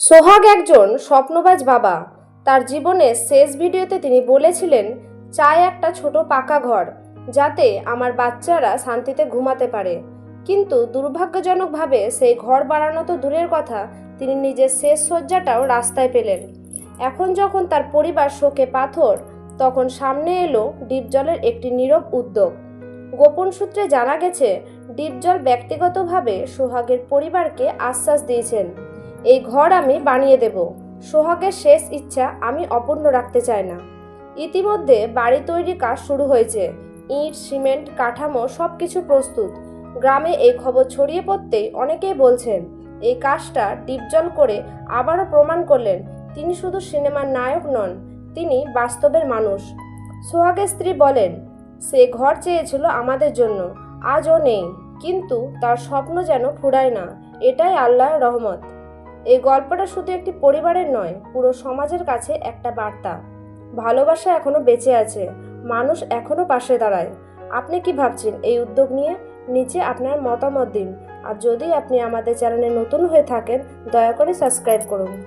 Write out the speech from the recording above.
সোহাগ একজন স্বপ্নবাজ বাবা। তার জীবনের শেষ ভিডিওতে তিনি বলেছিলেন, চাই একটা ছোট পাকা ঘর, যাতে আমার বাচ্চারা শান্তিতে ঘুমাতে পারে। কিন্তু দুর্ভাগ্যজনকভাবে সেই ঘর বানানো তো দূরের কথা, তিনি নিজের শেষ শয্যাটাও রাস্তায় পেলেন। এখন যখন তার পরিবার শোকে পাথর, তখন সামনে এলো ডিপজলের একটি নীরব উদ্যোগ। গোপন সূত্রে জানা গেছে, ডিপজল ব্যক্তিগতভাবে সোহাগের পরিবারকে আশ্বাস দিয়েছেন। এই ঘর আমি বানিয়ে দেব। সোহাগের শেষ ইচ্ছা আমি অপূর্ণ রাখতে চাই না। ইতিমধ্যে বাড়ি তৈরির কাজ শুরু হয়েছে। ইট, সিমেন্ট, কাঠামো সব কিছু প্রস্তুত। গ্রামে এই খবর ছড়িয়ে পড়তেই অনেকেই বলছেন, এই কাজটা ডিপজল করে আবারও প্রমাণ করলেন, তিনি শুধু সিনেমার নায়ক নন, তিনি বাস্তবের মানুষ। সোহাগের স্ত্রী বলেন, সে ঘর চেয়েছিল আমাদের জন্য, আজও নেই, কিন্তু তার স্বপ্ন যেন ফুরায় না, এটাই আল্লাহর রহমত। এই গল্পটা শুধু একটি পরিবারের নয়, পুরো সমাজের কাছে একটা বার্তা। ভালোবাসা এখনও বেঁচে আছে, মানুষ এখনও পাশে দাঁড়ায়। আপনি কি ভাবছেন এই উদ্যোগ নিয়ে? নিচে আপনার মতামত দিন। আর যদি আপনি আমাদের চ্যানেলে নতুন হয়ে থাকেন, দয়া করে সাবস্ক্রাইব করুন।